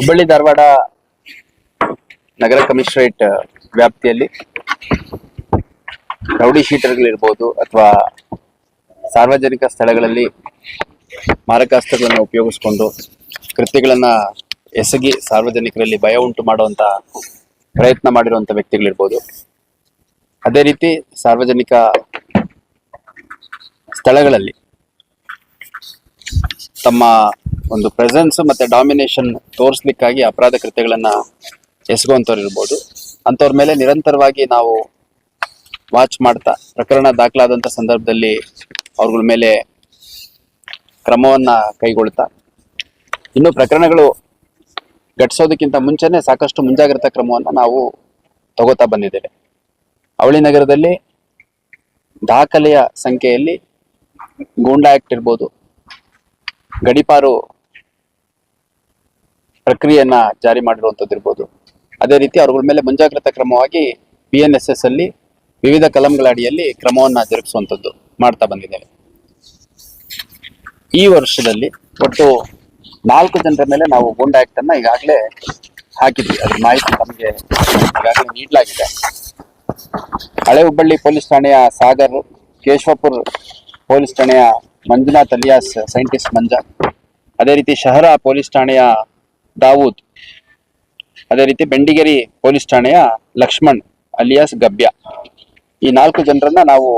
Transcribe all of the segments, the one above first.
ಹುಬ್ಬಳ್ಳಿ ಧಾರವಾಡ ನಗರ ಕಮಿಷನರೇಟ್ ವ್ಯಾಪ್ತಿಯಲ್ಲಿ ರೌಡಿ ಶೀಟರ್ಗಳಿರ್ಬೋದು ಅಥವಾ ಸಾರ್ವಜನಿಕ ಸ್ಥಳಗಳಲ್ಲಿ ಮಾರಕಾಸ್ತ್ರಗಳನ್ನು ಉಪಯೋಗಿಸ್ಕೊಂಡು ಕೃತ್ಯಗಳನ್ನ ಎಸಗಿ ಸಾರ್ವಜನಿಕರಲ್ಲಿ ಭಯ ಉಂಟು ಮಾಡುವಂತ ಪ್ರಯತ್ನ ಮಾಡಿರುವಂತ ವ್ಯಕ್ತಿಗಳಿರ್ಬೋದು. ಅದೇ ರೀತಿ ಸಾರ್ವಜನಿಕ ಸ್ಥಳಗಳಲ್ಲಿ ತಮ್ಮ ಒಂದು ಪ್ರೆಸೆನ್ಸ್ ಮತ್ತೆ ಡಾಮಿನೇಷನ್ ತೋರಿಸ್ಲಿಕ್ಕಾಗಿ ಅಪರಾಧ ಕೃತ್ಯಗಳನ್ನ ಎಸಗುವಂಥವ್ರು ಇರ್ಬೋದು. ಅಂಥವ್ರ ಮೇಲೆ ನಿರಂತರವಾಗಿ ನಾವು ವಾಚ್ ಮಾಡ್ತಾ, ಪ್ರಕರಣ ದಾಖಲಾದಂಥ ಸಂದರ್ಭದಲ್ಲಿ ಅವ್ರಗಳ ಮೇಲೆ ಕ್ರಮವನ್ನ ಕೈಗೊಳ್ತಾ. ಇನ್ನು ಪ್ರಕರಣಗಳು ಘಟಿಸೋದಕ್ಕಿಂತ ಮುಂಚೆನೆ ಸಾಕಷ್ಟು ಮುಂಜಾಗ್ರತಾ ಕ್ರಮವನ್ನ ನಾವು ತಗೋತಾ ಬಂದಿದ್ದೇವೆ. ಅವಳಿ ನಗರದಲ್ಲಿ ದಾಖಲೆಯ ಸಂಖ್ಯೆಯಲ್ಲಿ ಗೂಂಡಾ ಆಕ್ಟ್ ಇರ್ಬೋದು. ಗಡಿಪಾರು ಪ್ರಕ್ರಿಯೆಯನ್ನ ಜಾರಿ ಮಾಡಿರುವಂತದ್ದು ಇರ್ಬೋದು. ಅದೇ ರೀತಿ ಅವ್ರಗಳ ಮೇಲೆ ಮುಂಜಾಗ್ರತಾ ಕ್ರಮವಾಗಿ ಎನ್ ಎಸ್ ಎಸ್ ಅಲ್ಲಿ ವಿವಿಧ ಕಲಂಗಳ ಅಡಿಯಲ್ಲಿ ಕ್ರಮವನ್ನ ಜರುಗಿಸುವಂತದ್ದು ಮಾಡ್ತಾ ಬಂದಿದ್ದೇವೆ. ಈ ವರ್ಷದಲ್ಲಿ ಒಟ್ಟು ನಾಲ್ಕು ಜನರ ಮೇಲೆ ನಾವು ಗೂಂಡ್ ಆಕ್ಟ್ ಅನ್ನ ಈಗಾಗಲೇ ಹಾಕಿದ್ವಿ. ಅದ್ರ ಮಾಹಿತಿ ನಮಗೆ ಈಗಾಗಲೇ ನೀಡಲಾಗಿದೆ. ಹಳೆ ಹುಬ್ಬಳ್ಳಿ ಪೊಲೀಸ್ ಠಾಣೆಯ ಸಾಗರ್, ಕೇಶವಪುರ್ ಪೊಲೀಸ್ ಠಾಣೆಯ ಮಂಜುನಾಥ್ ಅಲಿಯಾಸ್, ಸೈಂಟಿಸ್ಟ್ ಮಂಜ, ಅದೇ ರೀತಿ ಶಹರ ಪೊಲೀಸ್ ಠಾಣೆಯ ದಾವೂದ್. ಅದೇ ರೀತಿ ಬೆಂಡಿಗೇರಿ ಪೊಲೀಸ್ ಠಾಣೆಯ ಲಕ್ಷ್ಮಣ್ ಅಲಿಯಾಸ್ ಗಬ್ಯ. ಈ ನಾಲ್ಕು ಜನರನ್ನ ನಾವು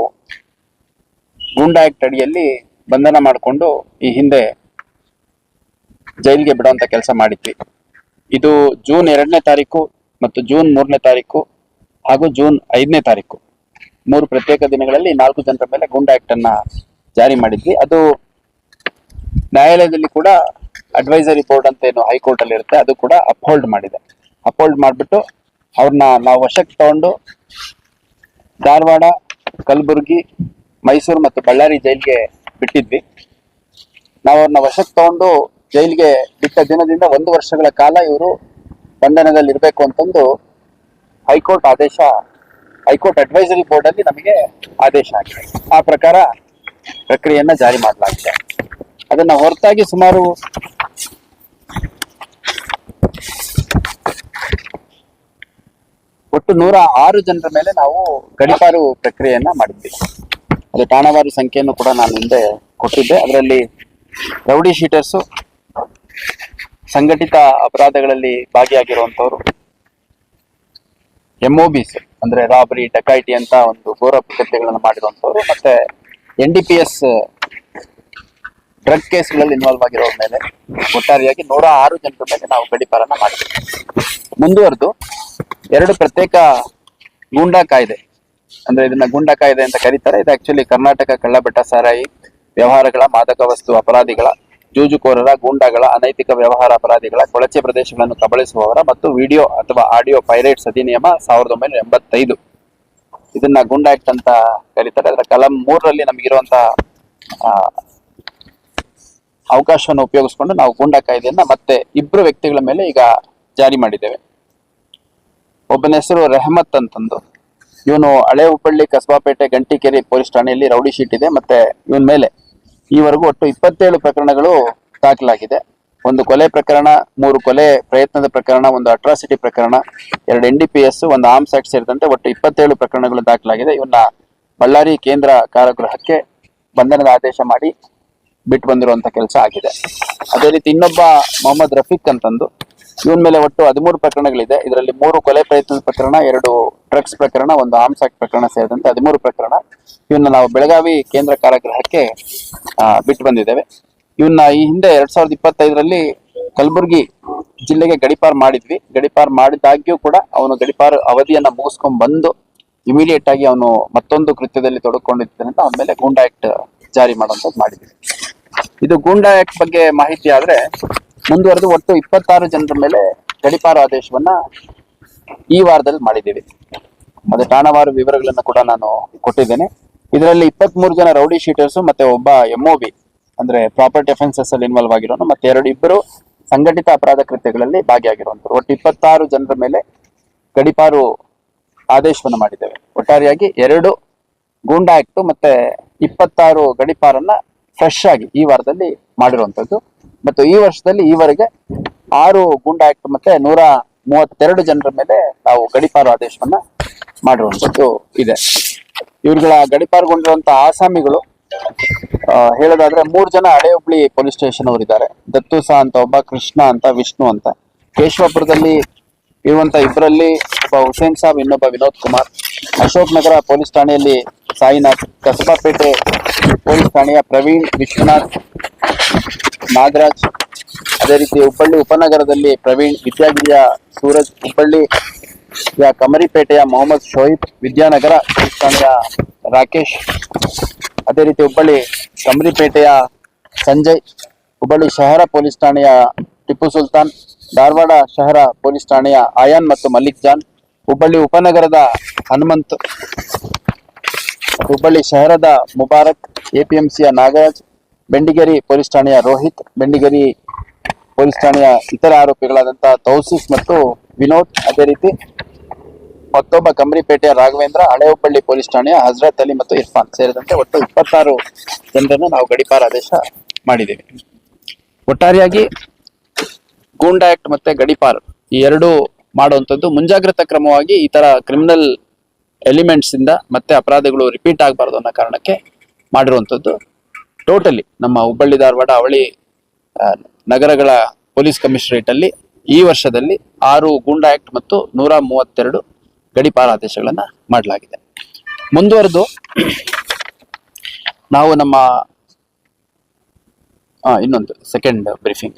ಗೂಂಡಾ ಆಕ್ಟ್ ಅಡಿಯಲ್ಲಿ ಬಂಧನ ಮಾಡಿಕೊಂಡು ಈ ಹಿಂದೆ ಜೈಲಿಗೆ ಬಿಡುವಂತ ಕೆಲಸ ಮಾಡಿದ್ವಿ. ಇದು ಜೂನ್ ಎರಡನೇ ತಾರೀಕು ಮತ್ತು ಜೂನ್ ಮೂರನೇ ತಾರೀಕು ಹಾಗೂ ಜೂನ್ ಐದನೇ ತಾರೀಕು. ಮೂರು ಪ್ರತ್ಯೇಕ ದಿನಗಳಲ್ಲಿ ನಾಲ್ಕು ಜನರ ಮೇಲೆ ಗೂಂಡಾ ಆಕ್ಟ್ ಅನ್ನ ಜಾರಿ ಮಾಡಿದ್ವಿ. ಅದು ನ್ಯಾಯಾಲಯದಲ್ಲಿ ಕೂಡ ಅಡ್ವೈಸರಿ ಬೋರ್ಡ್ ಅಂತ ಏನು ಹೈಕೋರ್ಟ್ ಅಲ್ಲಿ ಇರುತ್ತೆ, ಅದು ಕೂಡ ಅಪ್ಹೋಲ್ಡ್ ಮಾಡಿದೆ. ಅಪ್ಹೋಲ್ಡ್ ಮಾಡಿಬಿಟ್ಟು ಅವ್ರನ್ನ ನಾವು ವಶಕ್ಕೆ ತಗೊಂಡು ಧಾರವಾಡ, ಕಲಬುರಗಿ, ಮೈಸೂರು ಮತ್ತು ಬಳ್ಳಾರಿ ಜೈಲಿಗೆ ಬಿಟ್ಟಿದ್ವಿ. ನಾವು ಅವ್ರನ್ನ ವಶಕ್ಕೆ ತಗೊಂಡು ಜೈಲಿಗೆ ಬಿಟ್ಟ ದಿನದಿಂದ ಒಂದು ವರ್ಷಗಳ ಕಾಲ ಇವರು ಬಂಧನದಲ್ಲಿ ಇರಬೇಕು ಅಂತಂದು ಹೈಕೋರ್ಟ್ ಆದೇಶ ಹೈಕೋರ್ಟ್ ಅಡ್ವೈಸರಿ ಬೋರ್ಡ್ ಅಲ್ಲಿ ನಮಗೆ ಆದೇಶ ಆಗಿದೆ ಆ ಪ್ರಕಾರ ಪ್ರಕ್ರಿಯೆಯನ್ನ ಜಾರಿ ಮಾಡಲಾಗಿದೆ. ಅದನ್ನ ಹೊರತಾಗಿ ಸುಮಾರು ಒಟ್ಟು ನೂರ ಆರು ಜನರ ಮೇಲೆ ನಾವು ಗಡಿಪಾರು ಪ್ರಕ್ರಿಯೆಯನ್ನ ಮಾಡಿದ್ವಿ. ಅದು ಠಾಣವಾರು ಸಂಖ್ಯೆಯನ್ನು ಕೂಡ ನಾನು ಹಿಂದೆ ಕೊಟ್ಟಿದ್ದೆ. ಅದರಲ್ಲಿ ರೌಡಿ ಶೀಟರ್ಸು, ಸಂಘಟಿತ ಅಪರಾಧಗಳಲ್ಲಿ ಭಾಗಿಯಾಗಿರುವಂತವ್ರು ಎಂಒಬಿಸ್ ಅಂದ್ರೆ ರಾಬರಿ ಡಕಾಯಿಟಿ ಅಂತ ಒಂದು ಘೋರ ಕೃತ್ಯಗಳನ್ನು ಮಾಡಿರುವಂತವ್ರು ಮತ್ತೆ N D P S drug ಕೇಸ್ಗಳಲ್ಲಿ involve ಆಗಿರೋರ ಮೇಲೆ ಒಟ್ಟಾರೆಯಾಗಿ ನೂರ ಆರು ಜನರ ಮೇಲೆ ನಾವು ಗಡಿಪಾರನ ಮಾಡಿದ್ದೀವಿ ಮುಂದುವರೆದು ಎರಡು ಪ್ರತ್ಯೇಕ ಗೂಂಡಾ ಕಾಯ್ದೆ, ಅಂದ್ರೆ ಇದನ್ನ ಗೂಂಡಾ ಕಾಯ್ದೆ ಅಂತ ಕರೀತಾರೆ. ಇದು ಆಕ್ಚುಲಿ ಕರ್ನಾಟಕ ಕಳ್ಳಬೆಟ್ಟ ಸಾರಾಯಿ ವ್ಯವಹಾರಗಳ ಮಾದಕ ವಸ್ತು ಅಪರಾಧಿಗಳ, ಜೂಜುಕೋರರ, ಗೂಂಡಾಗಳ, ಅನೈತಿಕ ವ್ಯವಹಾರ ಅಪರಾಧಿಗಳ, ಕೊಳಚೆ ಪ್ರದೇಶಗಳನ್ನು ಕಬಳಿಸುವವರ ಮತ್ತು ವಿಡಿಯೋ ಅಥವಾ ಆಡಿಯೋ ಪೈರೇಟ್ಸ್ ಅಧಿನಿಯಮ ಸಾವಿರದ ಒಂಬೈನೂರ ಎಂಬತ್ತೈದು. ಇದನ್ನ ಗುಂಡಾ ಆಕ್ಟ್ ಅಂತ ಕರೀತಾರೆ. ಅದರ ಕಲಂ ಮೂರರಲ್ಲಿ ನಮಗಿರುವಂತ ಅವಕಾಶವನ್ನು ಉಪಯೋಗಿಸ್ಕೊಂಡು ನಾವು ಗೂಂಡಾ ಕಾಯ್ದೆಯನ್ನ ಮತ್ತೆ ಇಬ್ರು ವ್ಯಕ್ತಿಗಳ ಮೇಲೆ ಈಗ ಜಾರಿ ಮಾಡಿದ್ದೇವೆ. ಒಬ್ಬನ ಹೆಸರು ರೆಹಮತ್ ಅಂತಂದು. ಇವನು ಹಳೆ ಹುಬ್ಬಳ್ಳಿ ಕಸಬಾಪೇಟೆ ಗಂಟಿಕೆರೆ ಪೊಲೀಸ್ ಠಾಣೆಯಲ್ಲಿ ರೌಡಿ ಶೀಟ್ ಇದೆ ಮತ್ತೆ ಇವನ್ ಮೇಲೆ. ಈವರೆಗೂ ಒಟ್ಟು ಇಪ್ಪತ್ತೇಳು ಪ್ರಕರಣಗಳು ದಾಖಲಾಗಿದೆ. ಒಂದು ಕೊಲೆ ಪ್ರಕರಣ, ಮೂರು ಕೊಲೆ ಪ್ರಯತ್ನದ ಪ್ರಕರಣ, ಒಂದು ಅಟ್ರಾಸಿಟಿ ಪ್ರಕರಣ, ಎರಡು ಎನ್ ಡಿ ಪಿ ಎಸ್ ಒಂದು ಆರ್ಮ್ಸ್ ಆಕ್ಟ್ ಸೇರಿದಂತೆ ಒಟ್ಟು ಇಪ್ಪತ್ತೇಳು ಪ್ರಕರಣಗಳು ದಾಖಲಾಗಿದೆ. ಇವನ್ನ ಬಳ್ಳಾರಿ ಕೇಂದ್ರ ಕಾರಾಗೃಹಕ್ಕೆ ಬಂಧನದ ಆದೇಶ ಮಾಡಿ ಬಿಟ್ಟು ಬಂದಿರುವಂತ ಕೆಲಸ ಆಗಿದೆ. ಅದೇ ರೀತಿ ಇನ್ನೊಬ್ಬ ಮೊಹಮ್ಮದ್ ರಫೀಕ್ ಅಂತಂದು, ಇವನ್ ಮೇಲೆ ಒಟ್ಟು ಹದಿಮೂರು ಪ್ರಕರಣಗಳಿದೆ. ಇದರಲ್ಲಿ ಮೂರು ಕೊಲೆ ಪ್ರಯತ್ನದ ಪ್ರಕರಣ, ಎರಡು ಡ್ರಗ್ಸ್ ಪ್ರಕರಣ, ಒಂದು ಆರ್ಮ್ಸ್ ಆಕ್ಟ್ ಪ್ರಕರಣ ಸೇರಿದಂತೆ ಹದಿಮೂರು ಪ್ರಕರಣ ಇವನ್ನ ನಾವು ಬೆಳಗಾವಿ ಕೇಂದ್ರ ಕಾರಾಗೃಹಕ್ಕೆ ಬಿಟ್ಟು ಬಂದಿದ್ದೇವೆ. ಇವನ್ನ ಈ ಹಿಂದೆ ಎರಡ್ ಸಾವಿರದ ಇಪ್ಪತ್ತೈದರಲ್ಲಿ ಕಲಬುರಗಿ ಜಿಲ್ಲೆಗೆ ಗಡಿಪಾರ್ ಮಾಡಿದ್ವಿ. ಗಡಿಪಾರ್ ಮಾಡಿದಾಗ್ಯೂ ಕೂಡ ಅವನು ಗಡಿಪಾರ್ ಅವಧಿಯನ್ನ ಮುಗಿಸ್ಕೊಂಡ್ ಬಂದು ಇಮಿಡಿಯೇಟ್ ಆಗಿ ಅವನು ಮತ್ತೊಂದು ಕೃತ್ಯದಲ್ಲಿ ತೊಡಕೊಂಡಿದ್ದರಿಂದ ಅವನ ಮೇಲೆ ಗೂಂಡಾ ಆಕ್ಟ್ ಜಾರಿ ಮಾಡುವಂಥದ್ದು ಮಾಡಿದ್ವಿ. ಇದು ಗೂಂಡಾ ಆಕ್ಟ್ ಬಗ್ಗೆ ಮಾಹಿತಿ ಆದ್ರೆ ಮುಂದುವರೆದು ಒಟ್ಟು ಇಪ್ಪತ್ತಾರು ಜನರ ಮೇಲೆ ಗಡಿಪಾರು ಆದೇಶವನ್ನ ಈ ವಾರದಲ್ಲಿ ಮಾಡಿದ್ದೀವಿ. ಮತ್ತೆ ಠಾಣವಾರು ವಿವರಗಳನ್ನ ಕೂಡ ನಾನು ಕೊಟ್ಟಿದ್ದೇನೆ. ಇದರಲ್ಲಿ ಇಪ್ಪತ್ತ್ ಮೂರು ಜನ ರೌಡಿ ಶೀಟರ್ಸ್ ಮತ್ತೆ ಒಬ್ಬ ಎಂಒ ಬಿ ಅಂದ್ರೆ ಪ್ರಾಪರ್ಟಿ ಅಫೆನ್ಸಸ್ ಅಲ್ಲಿ ಇನ್ವಾಲ್ವ್ ಆಗಿರೋನು, ಮತ್ತೆ ಎರಡು ಇಬ್ಬರು ಸಂಘಟಿತ ಅಪರಾಧ ಕೃತ್ಯಗಳಲ್ಲಿ ಭಾಗಿಯಾಗಿರುವಂತರು ಒಟ್ಟು ಇಪ್ಪತ್ತಾರು ಜನರ ಮೇಲೆ ಗಡಿಪಾರು ಆದೇಶವನ್ನು ಮಾಡಿದ್ದೇವೆ. ಒಟ್ಟಾರೆಯಾಗಿ ಎರಡು ಗೂಂಡಾ ಆಕ್ಟ್ ಮತ್ತೆ ಇಪ್ಪತ್ತಾರು ಗಡಿಪಾರನ್ನ ಫ್ರೆಶ್ ಆಗಿ ಈ ವಾರದಲ್ಲಿ ಮಾಡಿರುವಂತದ್ದು ಮತ್ತು ಈ ವರ್ಷದಲ್ಲಿ ಈವರೆಗೆ ಆರು ಗೂಂಡಾ ಆಕ್ಟ್ ಮತ್ತೆ ನೂರ ಮೂವತ್ತೆರಡು ಜನರ ಮೇಲೆ ನಾವು ಗಡಿಪಾರು ಆದೇಶವನ್ನ ಮಾಡಿರುವಂತದ್ದು ಇದೆ. ಇವ್ರುಗಳ ಗಡಿಪಾರುಗೊಂಡಿರುವಂತ ಆಸಾಮಿಗಳು ಹೇಳೋದಾದ್ರೆ ಮೂರ್ ಜನ ಹಳೆ ಹುಬ್ಳಿ ಪೊಲೀಸ್ ಸ್ಟೇಷನ್ ಅವರು ಇದ್ದಾರೆ. ಸಹ ಅಂತ ಒಬ್ಬ, ಕೃಷ್ಣ ಅಂತ, ವಿಷ್ಣು ಅಂತ. ಕೇಶವಪುರದಲ್ಲಿ ಇರುವಂತ ಇಬ್ಬರಲ್ಲಿ ಒಬ್ಬ ಹುಸೇನ್ ಸಾಬ್, ಇನ್ನೊಬ್ಬ ವಿನೋದ್ ಕುಮಾರ್. ಅಶೋಕ್ ನಗರ ಪೊಲೀಸ್ ಠಾಣೆಯಲ್ಲಿ ಸಾಯಿನಾಥ್, ಕಸಬಾಪೇಟೆ ಪೊಲೀಸ್ ಠಾಣೆಯ ಪ್ರವೀಣ್ ವಿಶ್ವನಾಥ್, ನಾಗರಾಜ್, ಅದೇ ರೀತಿ ಹುಬ್ಬಳ್ಳಿ ಉಪನಗರದಲ್ಲಿ ಪ್ರವೀಣ್, ವಿದ್ಯಾಗಿರಿಯ ಸೂರಜ್, ಹುಬ್ಬಳ್ಳಿ ಯ ಕಮರಿಪೇಟೆಯ ಮೊಹಮ್ಮದ್ ಶೋಯಿಬ್ ವಿದ್ಯಾನಗರ ಪೊಲೀಸ್ ಠಾಣೆಯ ರಾಕೇಶ್, ಅದೇ ರೀತಿ ಹುಬ್ಬಳ್ಳಿ ಕಮರಿಪೇಟೆಯ ಸಂಜಯ್, ಹುಬ್ಬಳ್ಳಿ ಶಹರ ಪೊಲೀಸ್ ಠಾಣೆಯ ಟಿಪ್ಪು ಸುಲ್ತಾನ್, ಧಾರವಾಡ ಶಹರ ಪೊಲೀಸ್ ಠಾಣೆಯ ಆಯಾನ್ ಮತ್ತು ಮಲ್ಲಿಕ್ ಜಾನ್, ಹುಬ್ಬಳ್ಳಿ ಉಪನಗರದ ಹನುಮಂತ್ ಹುಬ್ಬಳ್ಳಿ ಶಹರದ ಮುಬಾರಕ್ ಎಪಿಎಂಸಿಯ ನಾಗರಾಜ್, ಬೆಂಡಿಗೇರಿ ಪೊಲೀಸ್ ಠಾಣೆಯ ರೋಹಿತ್, ಬೆಂಡಿಗೇರಿ ಪೊಲೀಸ್ ಠಾಣೆಯ ಇತರ ಆರೋಪಿಗಳಾದಂತಹ ತೌಸಿಫ್ ಮತ್ತು ವಿನೋದ್, ಅದೇ ರೀತಿ ಮತ್ತೊಬ್ಬ ಕಂಬರಿಪೇಟೆಯ ರಾಘವೇಂದ್ರ ಹಳೆ ಹುಬ್ಬಳ್ಳಿ ಪೊಲೀಸ್ ಠಾಣೆಯ ಹಜರತ್ ಅಲಿ ಮತ್ತು ಇರ್ಫಾನ್ ಸೇರಿದಂತೆ ಒಟ್ಟು ಇಪ್ಪತ್ತಾರು ಜನರನ್ನು ನಾವು ಗಡಿಪಾರ ಆದೇಶ ಮಾಡಿದ್ದೇವೆ. ಒಟ್ಟಾರೆಯಾಗಿ ಗೂಂಡಾ ಆಕ್ಟ್ ಮತ್ತೆ ಗಡಿಪಾರ್ ಈ ಎರಡು ಮಾಡುವಂಥದ್ದು ಮುಂಜಾಗ್ರತಾ ಕ್ರಮವಾಗಿ ಈ ತರ ಕ್ರಿಮಿನಲ್ ಎಲಿಮೆಂಟ್ಸ್ ಇಂದ ಮತ್ತೆ ಅಪರಾಧಗಳು ರಿಪೀಟ್ ಆಗಬಾರ್ದು ಅನ್ನೋ ಕಾರಣಕ್ಕೆ ಮಾಡಿರುವಂಥದ್ದು. ಟೋಟಲಿ ನಮ್ಮ ಹುಬ್ಬಳ್ಳಿ, ಧಾರವಾಡ, ಅವಳಿ ನಗರಗಳ ಪೊಲೀಸ್ ಕಮಿಷನರೇಟ್ ಅಲ್ಲಿ ಈ ವರ್ಷದಲ್ಲಿ ಆರು ಗೂಂಡಾ ಆಕ್ಟ್ ಮತ್ತು ನೂರ ಮೂವತ್ತೆರಡು ಗಡಿಪಾರ ಆದೇಶಗಳನ್ನು ಮಾಡಲಾಗಿದೆ. ಮುಂದುವರೆದು ನಾವು ನಮ್ಮ ಇನ್ನೊಂದು ಸೆಕೆಂಡ್ ಬ್ರೀಫಿಂಗ್